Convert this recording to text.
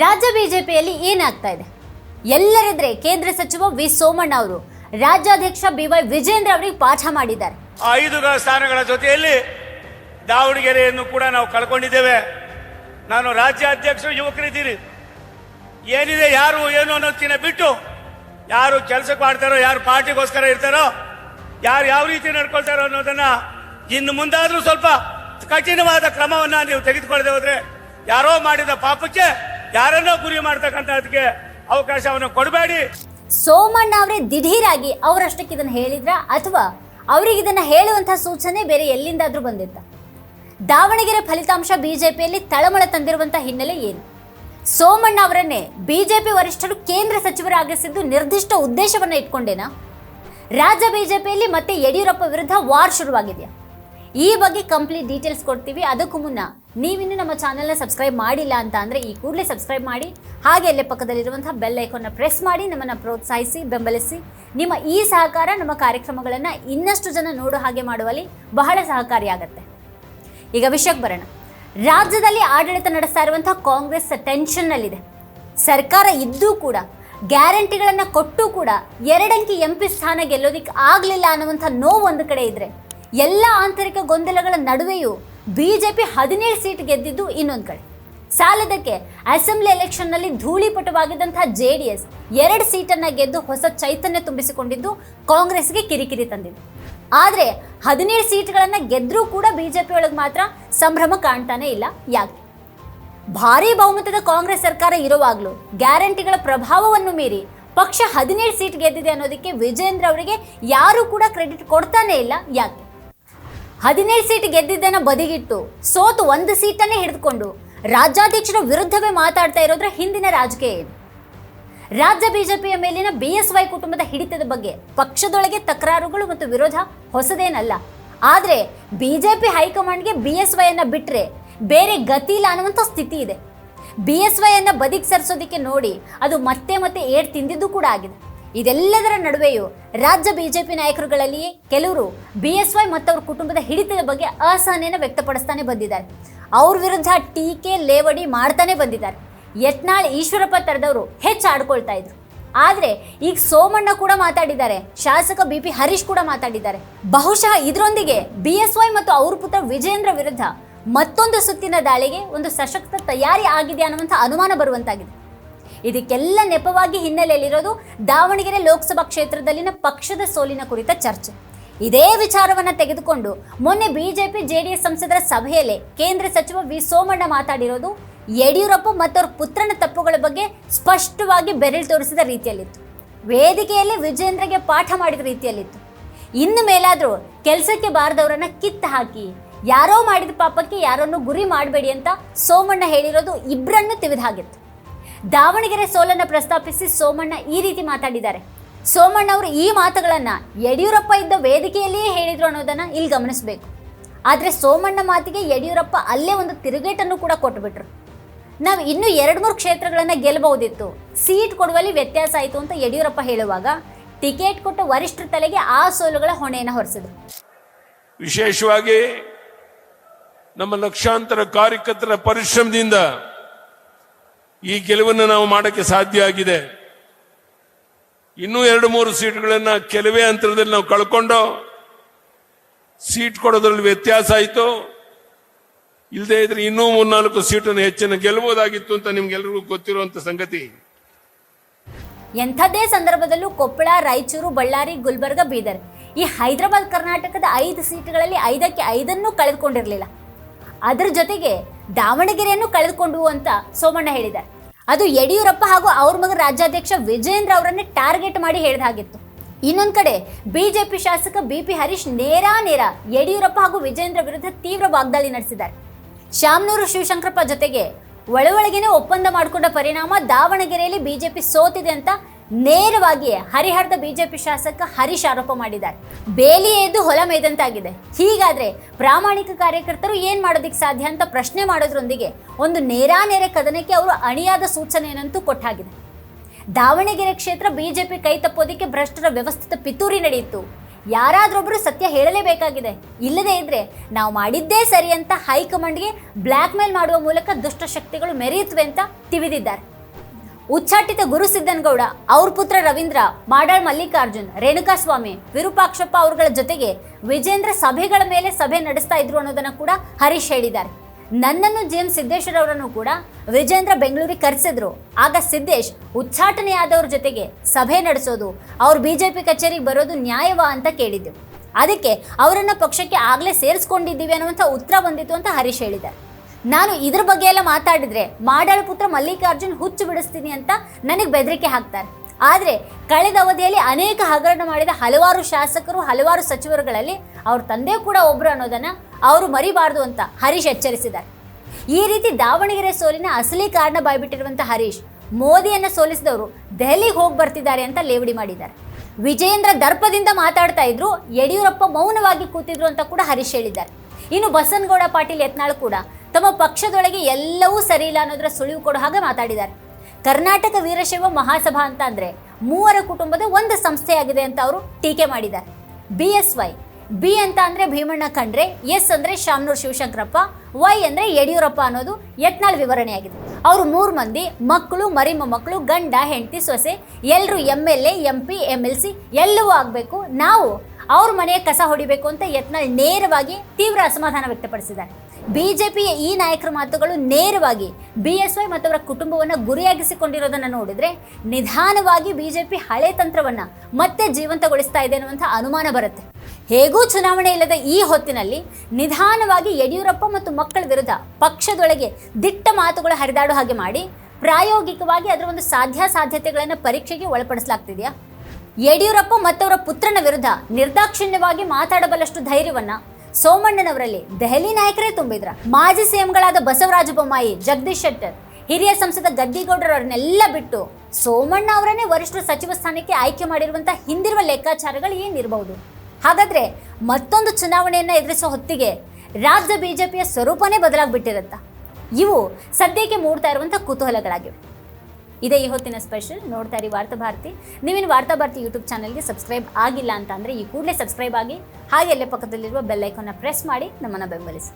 ರಾಜ್ಯ ಬಿಜೆಪಿಯಲ್ಲಿ ಏನಾಗ್ತಾ ಇದೆ? ಎಲ್ಲರಿದ್ರೆ ಕೇಂದ್ರ ಸಚಿವ ವಿ ಸೋಮಣ್ಣ ಅವರು, ರಾಜ್ಯಾಧ್ಯಕ್ಷ ಬಿ ವೈ ವಿಜೇಂದ್ರ ಅವರಿಗೆ ಪಾಠ ಮಾಡಿದ್ದಾರೆ. ಐದು ಸ್ಥಾನಗಳ ಜೊತೆಯಲ್ಲಿ ದಾವಣಗೆರೆಯನ್ನು ಕೂಡ ನಾವು ಕಳ್ಕೊಂಡಿದ್ದೇವೆ. ನಾನು ರಾಜ್ಯಾಧ್ಯಕ್ಷ ಯುವಕರಿದ್ದೀರಿ ಏನಿದೆ, ಯಾರು ಏನು ಅನ್ನೋದಕ್ಕಿಂತ ಬಿಟ್ಟು ಯಾರು ಕೆಲಸಕ್ಕೆ ಮಾಡ್ತಾರೋ, ಯಾರು ಪಾರ್ಟಿಗೋಸ್ಕರ ಇರ್ತಾರೋ, ಯಾರು ಯಾವ ರೀತಿ ನಡ್ಕೊಳ್ತಾರೋ ಅನ್ನೋದನ್ನ ಇನ್ನು ಮುಂದಾದ್ರೂ ಸ್ವಲ್ಪ ಕಠಿಣವಾದ ಕ್ರಮವನ್ನ ನೀವು ತೆಗೆದುಕೊಳ್ಳದೆ ಹೋದ್ರೆ ಯಾರೋ ಮಾಡಿದ ಪಾಪಕ್ಕೆ ಯಾರನ್ನೋ ಗುರಿ ಮಾಡ್ತಕ್ಕಂಥದಕ್ಕೆ ಅವಕಾಶವನ್ನು ಕೊಡಬೇಡಿ. ಸೋಮಣ್ಣ ಅವರೇ ದಿಢೀರಾಗಿ ಅವರಷ್ಟಕ್ಕೆ ಇದನ್ನು ಹೇಳಿದ್ರ ಅಥವಾ ಅವರಿಗೆ ಇದನ್ನ ಹೇಳುವಂತ ಸೂಚನೆ ಬೇರೆ ಎಲ್ಲಿಂದಾದ್ರೂ ಬಂದಿತ್ತ? ದಾವಣಗೆರೆ ಫಲಿತಾಂಶ ಬಿಜೆಪಿಯಲ್ಲಿ ತಳಮಳ ತಂದಿರುವಂತಹ ಹಿನ್ನೆಲೆ ಏನು? ಸೋಮಣ್ಣ ಅವರನ್ನೇ ಬಿಜೆಪಿ ವರಿಷ್ಠರು ಕೇಂದ್ರ ಸಚಿವರಾಗಿಸಿದ್ದು ನಿರ್ದಿಷ್ಟ ಉದ್ದೇಶವನ್ನ ಇಟ್ಕೊಂಡೇನಾ? ರಾಜ್ಯ ಬಿಜೆಪಿಯಲ್ಲಿ ಮತ್ತೆ ಯಡಿಯೂರಪ್ಪ ವಿರುದ್ಧ ವಾರ್ ಶುರುವಾಗಿದೆಯಾ? ಈ ಬಗ್ಗೆ ಕಂಪ್ಲೀಟ್ ಡೀಟೇಲ್ಸ್ ಕೊಡ್ತೀವಿ. ಅದಕ್ಕೂ ಮುನ್ನ ನೀವಿನ್ನೂ ನಮ್ಮ ಚಾನೆಲ್ನ ಸಬ್ಸ್ಕ್ರೈಬ್ ಮಾಡಿಲ್ಲ ಅಂತ ಅಂದರೆ ಈ ಕೂಡಲೇ ಸಬ್ಸ್ಕ್ರೈಬ್ ಮಾಡಿ, ಹಾಗೆ ಅಲ್ಲೇ ಪಕ್ಕದಲ್ಲಿರುವಂಥ ಬೆಲ್ ಐಕಾನ್ನ ಪ್ರೆಸ್ ಮಾಡಿ, ನಮ್ಮನ್ನು ಪ್ರೋತ್ಸಾಹಿಸಿ, ಬೆಂಬಲಿಸಿ. ನಿಮ್ಮ ಈ ಸಹಕಾರ, ನಮ್ಮ ಕಾರ್ಯಕ್ರಮಗಳನ್ನು ಇನ್ನಷ್ಟು ಜನ ನೋಡೋ ಹಾಗೆ ಮಾಡುವಲ್ಲಿ ಬಹಳ ಸಹಕಾರಿಯಾಗತ್ತೆ. ಈಗ ವಿಷಯಕ್ಕೆ ಬರೋಣ. ರಾಜ್ಯದಲ್ಲಿ ಆಡಳಿತ ನಡೆಸ್ತಾ ಇರುವಂಥ ಕಾಂಗ್ರೆಸ್ ಟೆನ್ಷನ್ನಲ್ಲಿದೆ ಸರ್ಕಾರ ಇದ್ದೂ ಕೂಡ ಗ್ಯಾರಂಟಿಗಳನ್ನು ಕೊಟ್ಟು ಕೂಡ ಎರಡಂಕಿ ಎಂ ಪಿ ಸ್ಥಾನ ಗೆಲ್ಲೋದಿಕ್ಕೆ ಆಗಲಿಲ್ಲ ಅನ್ನುವಂಥ ನೋವು ಒಂದು ಕಡೆ ಇದ್ರೆ ಎಲ್ಲ ಆಂತರಿಕ ಗೊಂದಲಗಳ ನಡುವೆಯೂ ಬಿಜೆಪಿ ಹದಿನೇಳು ಸೀಟ್ ಗೆದ್ದಿದ್ದು ಇನ್ನೊಂದು ಕಡೆ. ಸಾಲದಕ್ಕೆ ಅಸೆಂಬ್ಲಿ ಎಲೆಕ್ಷನ್ನಲ್ಲಿ ಧೂಳಿಪಟವಾಗಿದ್ದಂತಹ ಜೆ ಡಿ ಎಸ್ ಎರಡು ಸೀಟನ್ನು ಗೆದ್ದು ಹೊಸ ಚೈತನ್ಯ ತುಂಬಿಸಿಕೊಂಡಿದ್ದು ಕಾಂಗ್ರೆಸ್ಗೆ ಕಿರಿಕಿರಿ ತಂದಿದೆ. ಆದರೆ ಹದಿನೇಳು ಸೀಟ್ಗಳನ್ನು ಗೆದ್ದರೂ ಕೂಡ ಬಿಜೆಪಿ ಒಳಗೆ ಮಾತ್ರ ಸಂಭ್ರಮ ಕಾಣ್ತಾನೆ ಇಲ್ಲ. ಯಾಕೆ? ಭಾರೀ ಬಹುಮತದ ಕಾಂಗ್ರೆಸ್ ಸರ್ಕಾರ ಇರುವಾಗಲೂ ಗ್ಯಾರಂಟಿಗಳ ಪ್ರಭಾವವನ್ನು ಮೀರಿ ಪಕ್ಷ ಹದಿನೇಳು ಸೀಟ್ ಗೆದ್ದಿದೆ ಅನ್ನೋದಕ್ಕೆ ವಿಜೇಂದ್ರ ಅವರಿಗೆ ಯಾರೂ ಕೂಡ ಕ್ರೆಡಿಟ್ ಕೊಡ್ತಾನೆ ಇಲ್ಲ. ಯಾಕೆ? ಹದಿನೇಳು ಸೀಟ್ ಗೆದ್ದಿದ್ದನ್ನು ಬದಿಗಿಟ್ಟು ಸೋತು ಒಂದು ಸೀಟನ್ನೇ ಹಿಡಿದುಕೊಂಡು ರಾಜ್ಯಾಧ್ಯಕ್ಷರ ವಿರುದ್ಧವೇ ಮಾತಾಡ್ತಾ ಇರೋದ್ರ ಹಿಂದಿನ ರಾಜಕೀಯ ಏನು? ರಾಜ್ಯ ಬಿಜೆಪಿಯ ಮೇಲಿನ ಬಿ ಎಸ್ ವೈ ಕುಟುಂಬದ ಹಿಡಿತದ ಬಗ್ಗೆ ಪಕ್ಷದೊಳಗೆ ತಕರಾರುಗಳು ಮತ್ತು ವಿರೋಧ ಹೊಸದೇನಲ್ಲ. ಆದರೆ ಬಿಜೆಪಿ ಹೈಕಮಾಂಡ್ಗೆ ಬಿ ಎಸ್ ವೈಯನ್ನು ಬಿಟ್ಟರೆ ಬೇರೆ ಗತಿ ಇಲ್ಲ ಅನ್ನುವಂಥ ಸ್ಥಿತಿ ಇದೆ. ಬಿ ಎಸ್ ವೈಯನ್ನು ಬದಿಗೆ ಸರಿಸೋದಕ್ಕೆ ನೋಡಿ ಅದು ಮತ್ತೆ ಮತ್ತೆ ಏಟ್ ತಿಂದಿದ್ದು ಕೂಡ ಆಗಿದೆ. ಇದೆಲ್ಲದರ ನಡುವೆಯೂ ರಾಜ್ಯ ಬಿಜೆಪಿ ನಾಯಕರುಗಳಲ್ಲಿ ಕೆಲವರು ಬಿ ಎಸ್ ವೈ ಮತ್ತು ಅವ್ರ ಕುಟುಂಬದ ಹಿಡಿತದ ಬಗ್ಗೆ ಅಸಹನೆಯನ್ನು ವ್ಯಕ್ತಪಡಿಸ್ತಾನೆ ಬಂದಿದ್ದಾರೆ. ಅವ್ರ ವಿರುದ್ಧ ಟೀಕೆ, ಲೇವಡಿ ಮಾಡ್ತಾನೆ ಬಂದಿದ್ದಾರೆ. ಯತ್ನಾಳ್ ಈಶ್ವರಪ್ಪ ತರದವರು ಹೆಚ್ಚು ಆಡ್ಕೊಳ್ತಾ ಇದ್ರು. ಆದರೆ ಈಗ ಸೋಮಣ್ಣ ಕೂಡ ಮಾತಾಡಿದ್ದಾರೆ, ಶಾಸಕ ಬಿ ಪಿ ಹರೀಶ್ ಕೂಡ ಮಾತಾಡಿದ್ದಾರೆ. ಬಹುಶಃ ಇದರೊಂದಿಗೆ ಬಿ ಎಸ್ ವೈ ಮತ್ತು ಅವ್ರ ಪುತ್ರ ವಿಜೇಂದ್ರ ವಿರುದ್ಧ ಮತ್ತೊಂದು ಸುತ್ತಿನ ದಾಳಿಗೆ ಒಂದು ಸಶಕ್ತ ತಯಾರಿ ಆಗಿದೆ ಅನ್ನುವಂಥ ಅನುಮಾನ ಬರುವಂತಾಗಿದೆ. ಇದಕ್ಕೆಲ್ಲ ನೆಪವಾಗಿ ಹಿನ್ನೆಲೆಯಲ್ಲಿರೋದು ದಾವಣಗೆರೆ ಲೋಕಸಭಾ ಕ್ಷೇತ್ರದಲ್ಲಿನ ಪಕ್ಷದ ಸೋಲಿನ ಕುರಿತ ಚರ್ಚೆ. ಇದೇ ವಿಚಾರವನ್ನ ತೆಗೆದುಕೊಂಡು ಮೊನ್ನೆ ಬಿಜೆಪಿ, ಜೆಡಿಎಸ್ ಸಂಸದರ ಸಭೆಯಲ್ಲೇ ಕೇಂದ್ರ ಸಚಿವ ವಿ ಸೋಮಣ್ಣ ಮಾತಾಡಿರೋದು ಯಡಿಯೂರಪ್ಪ ಮತ್ತವ್ರ ಪುತ್ರನ ತಪ್ಪುಗಳ ಬಗ್ಗೆ ಸ್ಪಷ್ಟವಾಗಿ ಬೆರಳು ತೋರಿಸಿದ ರೀತಿಯಲ್ಲಿತ್ತು. ವೇದಿಕೆಯಲ್ಲಿ ವಿಜೇಂದ್ರಗೆ ಪಾಠ ಮಾಡಿದ ರೀತಿಯಲ್ಲಿತ್ತು. ಇನ್ನು ಮೇಲಾದರೂ ಕೆಲಸಕ್ಕೆ ಬಾರದವರನ್ನ ಕಿತ್ತು ಹಾಕಿ, ಯಾರೋ ಮಾಡಿದ ಪಾಪಕ್ಕೆ ಯಾರನ್ನು ಗುರಿ ಮಾಡಬೇಡಿ ಅಂತ ಸೋಮಣ್ಣ ಹೇಳಿರೋದು ಇಬ್ಬರನ್ನು ಹಾಗಿತ್ತು ದಾವಣಗೆರೆ ಸೋಲನ್ನು ಪ್ರಸ್ತಾಪಿಸಿ ಸೋಮಣ್ಣ ಈ ರೀತಿ ಮಾತಾಡಿದ್ದಾರೆ. ಸೋಮಣ್ಣ ಅವರು ಈ ಮಾತುಗಳನ್ನು ಯಡಿಯೂರಪ್ಪ ಇದ್ದ ವೇದಿಕೆಯಲ್ಲಿಯೇ ಹೇಳಿದರು ಅನ್ನೋದನ್ನು ಇಲ್ಲಿ ಗಮನಿಸಬೇಕು. ಆದರೆ ಸೋಮಣ್ಣ ಮಾತಿಗೆ ಯಡಿಯೂರಪ್ಪ ಅಲ್ಲೇ ಒಂದು ತಿರುಗೇಟನ್ನು ಕೂಡ ಕೊಟ್ಟುಬಿಟ್ರು ನಾವು ಇನ್ನೂ ಎರಡು ಮೂರು ಕ್ಷೇತ್ರಗಳನ್ನು ಗೆಲ್ಲಬಹುದಿತ್ತು ಸೀಟ್ ಕೊಡುವಲ್ಲಿ ವ್ಯತ್ಯಾಸ ಆಯಿತು ಅಂತ ಯಡಿಯೂರಪ್ಪ ಹೇಳುವಾಗ ಟಿಕೆಟ್ ಕೊಟ್ಟ ವರಿಷ್ಠರ ತಲೆಗೆ ಆ ಸೋಲುಗಳ ಹೊಣೆಯನ್ನು ಹೊರಿಸಿದ್ರು. ವಿಶೇಷವಾಗಿ ನಮ್ಮ ಲಕ್ಷಾಂತರ ಕಾರ್ಯಕರ್ತರ ಪರಿಶ್ರಮದಿಂದ ಈ ಗೆಲುವನ್ನು ನಾವು ಮಾಡಕ್ಕೆ ಸಾಧ್ಯ ಆಗಿದೆ. ಇನ್ನೂ ಎರಡು ಮೂರು ಸೀಟ್ಗಳನ್ನ ಕೆಲವೇ ಅಂತರದಲ್ಲಿ ನಾವು ಕಳ್ಕೊಂಡು ಸೀಟ್ ಕೊಡೋದ್ರಲ್ಲಿ ವ್ಯತ್ಯಾಸ ಆಯಿತು. ಇಲ್ಲದೆ ಇದ್ರೆ ಇನ್ನೂ ಮೂರ್ನಾಲ್ಕು ಸೀಟನ್ನು ಹೆಚ್ಚಿನ ಗೆಲ್ಲಬಹುದಾಗಿತ್ತು ಅಂತ ನಿಮ್ಗೆಲ್ರಿಗೂ ಗೊತ್ತಿರುವಂತ ಸಂಗತಿ. ಎಂಥದ್ದೇ ಸಂದರ್ಭದಲ್ಲೂ ಕೊಪ್ಪಳ, ರಾಯಚೂರು, ಬಳ್ಳಾರಿ, ಗುಲ್ಬರ್ಗ, ಬೀದರ್ ಈ ಹೈದರಾಬಾದ್, ಕರ್ನಾಟಕದ ಐದು ಸೀಟ್ಗಳಲ್ಲಿ ಐದಕ್ಕೆ ಐದನ್ನು ಕಳೆದುಕೊಂಡಿರಲಿಲ್ಲ. ಅದರ ಜೊತೆಗೆ ದಾವಣಗೆರೆಯನ್ನು ಕಳೆದುಕೊಂಡು ಅಂತ ಸೋಮಣ್ಣ ಹೇಳಿದ್ದಾರೆ. ಅದು ಯಡಿಯೂರಪ್ಪ ಹಾಗೂ ಅವ್ರ ಮಗ ರಾಜ್ಯಾಧ್ಯಕ್ಷ ವಿಜಯೇಂದ್ರ ಅವರನ್ನೇ ಟಾರ್ಗೆಟ್ ಮಾಡಿ ಹೇಳಿದ ಹಾಗಿತ್ತು. ಇನ್ನೊಂದು ಕಡೆ ಬಿಜೆಪಿ ಶಾಸಕ ಬಿ ಪಿ ಹರೀಶ್ ನೇರ ನೇರ ಯಡಿಯೂರಪ್ಪ ಹಾಗೂ ವಿಜಯೇಂದ್ರ ವಿರುದ್ಧ ತೀವ್ರ ವಾಗ್ದಾಳಿ ನಡೆಸಿದ್ದಾರೆ. ಶಾಮನೂರು ಶಿವಶಂಕರಪ್ಪ ಜೊತೆಗೆ ಒಳಗೊಳಗೇನೆ ಒಪ್ಪಂದ ಮಾಡಿಕೊಂಡ ಪರಿಣಾಮ ದಾವಣಗೆರೆಯಲ್ಲಿ ಬಿಜೆಪಿ ಸೋತಿದೆ ಅಂತ ನೇರವಾಗಿಯೇ ಹರಿಹರದ ಬಿಜೆಪಿ ಶಾಸಕ ಹರೀಶ್ ಆರೋಪ ಮಾಡಿದ್ದಾರೆ. ಬೇಲಿ ಎದ್ದು ಹೊಲ ಮೇದಂತಾಗಿದೆ. ಹೀಗಾದ್ರೆ ಪ್ರಾಮಾಣಿಕ ಕಾರ್ಯಕರ್ತರು ಏನ್ ಮಾಡೋದಿಕ್ ಸಾಧ್ಯ ಅಂತ ಪ್ರಶ್ನೆ ಮಾಡೋದ್ರೊಂದಿಗೆ ಒಂದು ನೇರಾನೇರ ಕದನಕ್ಕೆ ಅವರು ಅಣಿಯಾದ ಸೂಚನೆಯನ್ನಂತೂ ಕೊಟ್ಟಾಗಿದೆ. ದಾವಣಗೆರೆ ಕ್ಷೇತ್ರ ಬಿಜೆಪಿ ಕೈ ತಪ್ಪೋದಿಕ್ಕೆ ಭ್ರಷ್ಟರ ವ್ಯವಸ್ಥಿತ ಪಿತೂರಿ ನಡೆಯಿತು. ಯಾರಾದ್ರೊಬ್ಬರು ಸತ್ಯ ಹೇಳಲೇಬೇಕಾಗಿದೆ. ಇಲ್ಲದೇ ಇದ್ರೆ ನಾವು ಮಾಡಿದ್ದೇ ಸರಿ ಅಂತ ಹೈಕಮಾಂಡ್ಗೆ ಬ್ಲ್ಯಾಕ್ ಮೇಲ್ ಮಾಡುವ ಮೂಲಕ ದುಷ್ಟಶಕ್ತಿಗಳು ಮೆರೆಯುತ್ತವೆ ಅಂತ ತಿವಿದಿದ್ದಾರೆ. ಉಚ್ಚಾಟಿತ ಗುರು ಸಿದ್ದನಗೌಡ, ಅವ್ರ ಪುತ್ರ ರವೀಂದ್ರ, ಮಾಡಾಳ್ ಮಲ್ಲಿಕಾರ್ಜುನ್ ರೇಣುಕಾಸ್ವಾಮಿ ವಿರೂಪಾಕ್ಷಪ್ಪ ಅವರುಗಳ ಜೊತೆಗೆ ವಿಜೇಂದ್ರ ಸಭೆಗಳ ಮೇಲೆ ಸಭೆ ನಡೆಸ್ತಾ ಇದ್ರು ಅನ್ನೋದನ್ನ ಕೂಡ ಹರೀಶ್ ಹೇಳಿದ್ದಾರೆ. ನನ್ನನ್ನು ಜಿ ಎಂ ಸಿದ್ದೇಶ್ವರ ಅವರನ್ನು ಕೂಡ ವಿಜೇಂದ್ರ ಬೆಂಗಳೂರಿಗೆ ಕರೆಸಿದ್ರು. ಆಗ ಸಿದ್ದೇಶ್ ಉಚ್ಚಾಟನೆಯಾದವ್ರ ಜೊತೆಗೆ ಸಭೆ ನಡೆಸೋದು, ಅವ್ರು ಬಿಜೆಪಿ ಕಚೇರಿಗೆ ಬರೋದು ನ್ಯಾಯವಾ ಅಂತ ಕೇಳಿದ್ದೆವು ಅದಕ್ಕೆ ಅವರನ್ನು ಪಕ್ಷಕ್ಕೆ ಆಗಲೇ ಸೇರಿಸ್ಕೊಂಡಿದ್ದೀವಿ ಅನ್ನುವಂಥ ಉತ್ತರ ಬಂದಿತ್ತು ಅಂತ ಹರೀಶ್ ಹೇಳಿದ್ದಾರೆ. ನಾನು ಇದ್ರ ಬಗ್ಗೆ ಎಲ್ಲ ಮಾತಾಡಿದ್ರೆ ಮಾಡಾಳ ಪುತ್ರ ಮಲ್ಲಿಕಾರ್ಜುನ್ ಹುಚ್ಚು ಬಿಡಿಸ್ತೀನಿ ಅಂತ ನನಗೆ ಬೆದರಿಕೆ ಹಾಕ್ತಾರೆ. ಆದರೆ ಕಳೆದ ಅವಧಿಯಲ್ಲಿ ಅನೇಕ ಹಗರಣ ಮಾಡಿದ ಹಲವಾರು ಶಾಸಕರು, ಹಲವಾರು ಸಚಿವರುಗಳಲ್ಲಿ ಅವ್ರ ತಂದೆ ಕೂಡ ಒಬ್ಬರು ಅನ್ನೋದನ್ನು ಅವರು ಮರಿಬಾರ್ದು ಅಂತ ಹರೀಶ್ ಎಚ್ಚರಿಸಿದ್ದಾರೆ. ಈ ರೀತಿ ದಾವಣಗೆರೆ ಸೋಲಿನ ಅಸಲಿ ಕಾರಣ ಬಾಯ್ಬಿಟ್ಟಿರುವಂಥ ಹರೀಶ್ ಮೋದಿಯನ್ನು ಸೋಲಿಸಿದವರು ದೆಹಲಿಗೆ ಹೋಗಿ ಬರ್ತಿದ್ದಾರೆ ಅಂತ ಲೇವಡಿ ಮಾಡಿದ್ದಾರೆ. ವಿಜಯೇಂದ್ರ ದರ್ಪದಿಂದ ಮಾತಾಡ್ತಾ ಇದ್ರು, ಯಡಿಯೂರಪ್ಪ ಮೌನವಾಗಿ ಕೂತಿದ್ರು ಅಂತ ಕೂಡ ಹರೀಶ್ ಹೇಳಿದ್ದಾರೆ. ಇನ್ನು ಬಸನಗೌಡ ಪಾಟೀಲ್ ಯತ್ನಾಳ್ ಕೂಡ ತಮ್ಮ ಪಕ್ಷದೊಳಗೆ ಎಲ್ಲವೂ ಸರಿ ಇಲ್ಲ ಅನ್ನೋದರ ಸುಳಿವು ಕೊಡೋ ಹಾಗೆ ಮಾತಾಡಿದ್ದಾರೆ. ಕರ್ನಾಟಕ ವೀರಶೈವ ಮಹಾಸಭಾ ಅಂತ ಅಂದ್ರೆ ಮೂವರ ಕುಟುಂಬದ ಒಂದು ಸಂಸ್ಥೆಯಾಗಿದೆ ಅಂತ ಅವರು ಟೀಕೆ ಮಾಡಿದ್ದಾರೆ. ಬಿ ಎಸ್ ವೈ, ಬಿ ಅಂತ ಅಂದ್ರೆ ಭೀಮಣ್ಣ ಖಂಡ್ರೆ, ಎಸ್ ಅಂದ್ರೆ ಶಾಮನೂರ್ ಶಿವಶಂಕರಪ್ಪ, ವೈ ಅಂದ್ರೆ ಯಡಿಯೂರಪ್ಪ ಅನ್ನೋದು ಯತ್ನಾಳ್ ವಿವರಣೆಯಾಗಿದೆ. ಅವರು ಮೂರು ಮಂದಿ, ಮಕ್ಕಳು ಮರಿ ಮೊಮ್ಮಕ್ಕಳು ಗಂಡ, ಹೆಂಡತಿ, ಸೊಸೆ ಎಲ್ಲರೂ M L A, M P M L C, ಎಲ್ಲವೂ ಆಗಬೇಕು. ನಾವು ಅವ್ರ ಮನೆಯ ಕಸ ಹೊಡಿಬೇಕು ಅಂತ ಯತ್ನಾಳ್ ನೇರವಾಗಿ ತೀವ್ರ ಅಸಮಾಧಾನ ವ್ಯಕ್ತಪಡಿಸಿದ್ದಾರೆ. ಬಿಜೆಪಿಯ ಈ ನಾಯಕರ ಮಾತುಗಳು ನೇರವಾಗಿ ಬಿ ಎಸ್ ವೈ ಮತ್ತು ಅವರ ಕುಟುಂಬವನ್ನು ಗುರಿಯಾಗಿಸಿಕೊಂಡಿರೋದನ್ನು ನೋಡಿದರೆ ನಿಧಾನವಾಗಿ ಬಿಜೆಪಿ ಹಳೆ ತಂತ್ರವನ್ನು ಮತ್ತೆ ಜೀವಂತಗೊಳಿಸ್ತಾ ಇದೆ ಅನ್ನುವಂಥ ಅನುಮಾನ ಬರುತ್ತೆ. ಹೇಗೂ ಚುನಾವಣೆ ಇಲ್ಲದ ಈ ಹೊತ್ತಿನಲ್ಲಿ ನಿಧಾನವಾಗಿ ಯಡಿಯೂರಪ್ಪ ಮತ್ತು ಮಕ್ಕಳ ವಿರುದ್ಧ ಪಕ್ಷದೊಳಗೆ ದಿಟ್ಟ ಮಾತುಗಳು ಹರಿದಾಡೋ ಹಾಗೆ ಮಾಡಿ ಪ್ರಾಯೋಗಿಕವಾಗಿ ಅದರ ಒಂದು ಸಾಧ್ಯ ಸಾಧ್ಯತೆಗಳನ್ನು ಪರೀಕ್ಷೆಗೆ ಒಳಪಡಿಸಲಾಗ್ತಿದೆಯಾ? ಯಡಿಯೂರಪ್ಪ ಮತ್ತವರ ಪುತ್ರನ ವಿರುದ್ಧ ನಿರ್ದಾಕ್ಷಿಣ್ಯವಾಗಿ ಮಾತಾಡಬಲ್ಲಷ್ಟು ಧೈರ್ಯವನ್ನ ಸೋಮಣ್ಣನವರಲ್ಲಿ ದೆಹಲಿ ನಾಯಕರೇ ತುಂಬಿದ್ರ. ಮಾಜಿ ಸಿಎಂಗಳಾದ ಬಸವರಾಜ ಬೊಮ್ಮಾಯಿ, ಜಗದೀಶ್ ಶೆಟ್ಟರ್, ಹಿರಿಯ ಸಂಸದ ಗದ್ದಿಗೌಡರವರನ್ನೆಲ್ಲ ಬಿಟ್ಟು ಸೋಮಣ್ಣ ಅವರನ್ನೇ ವರಿಷ್ಠ ಸಚಿವ ಸ್ಥಾನಕ್ಕೆ ಆಯ್ಕೆ ಮಾಡಿರುವಂತ ಹಿಂದಿರುವ ಲೆಕ್ಕಾಚಾರಗಳು ಏನಿರಬಹುದು. ಹಾಗಾದ್ರೆ ಮತ್ತೊಂದು ಚುನಾವಣೆಯನ್ನ ಎದುರಿಸೋ ಹೊತ್ತಿಗೆ ರಾಜ್ಯ ಬಿಜೆಪಿಯ ಸ್ವರೂಪನೇ ಬದಲಾಗ್ಬಿಟ್ಟಿರುತ್ತ. ಇವು ಸದ್ಯಕ್ಕೆ ಮೂಡ್ತಾ ಇರುವಂಥ ಕುತೂಹಲಗಳಾಗಿವೆ. ಇದೇ ಈ ಹೊತ್ತಿನ ಸ್ಪೆಷಲ್ ನೋಡ್ತಾ ಇರಿ ವಾರ್ತಾ ಭಾರತಿ. ನೀವಿನ ವಾರ್ತಾ ಭಾರತಿ ಯೂಟ್ಯೂಬ್ ಚಾನಲ್ಗೆ ಸಬ್ಸ್ಕ್ರೈಬ್ ಆಗಿಲ್ಲ ಅಂತ ಅಂದರೆ ಈ ಕೂಡಲೇ ಸಬ್ಸ್ಕ್ರೈಬ್ ಆಗಿ ಹಾಗೆ ಅಲ್ಲೇ ಪಕ್ಕದಲ್ಲಿರುವ ಬೆಲ್ ಐಕಾನ್ನ ಪ್ರೆಸ್ ಮಾಡಿ ನಮ್ಮನ್ನು ಬೆಂಬಲಿಸಿ.